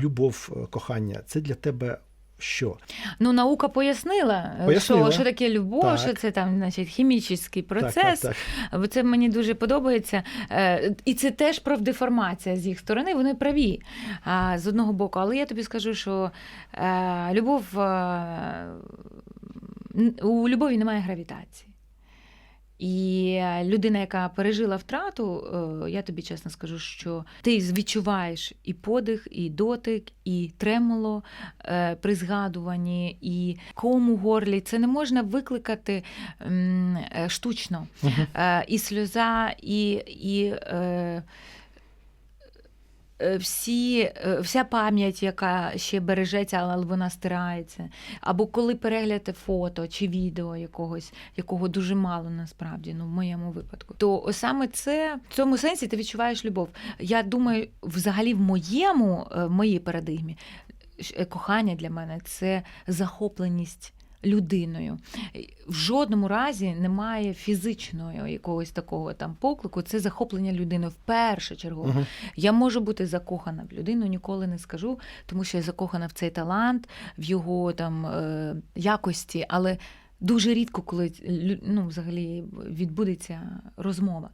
любов, е, кохання це для тебе що? Ну, наука пояснила, е, Пояснила. Що, що таке любов, Так. що це там, значить, хімічний процес. Так, так, так. Бо це мені дуже подобається. Е, І це теж правдеформація з їх сторони. Вони праві з одного боку. Але я тобі скажу, що любов у любові немає гравітації. І людина, яка пережила втрату, е, я тобі чесно скажу, що ти відчуваєш і подих, і дотик, і тремоло е, при згадуванні, і кому горлі. Це не можна викликати е, штучно. Е, І сльоза, і, і всі, е, вся пам'ять, яка ще бережеться, але вона стирається. Або коли переглянете фото чи відео якогось, якого дуже мало насправді, ну в моєму випадку, то саме це в цьому сенсі ти відчуваєш любов. Я думаю, взагалі в моєму, е, в моїй парадигмі е, кохання для мене це захопленість. Людиною в жодному разі немає фізичного якогось такого там поклику. Це захоплення людиною в першу чергу. Мгм. Я можу бути закохана в людину, ніколи не скажу, тому що я закохана в цей талант, в його там е, якості, але дуже рідко, коли ну, взагалі відбудеться розмова.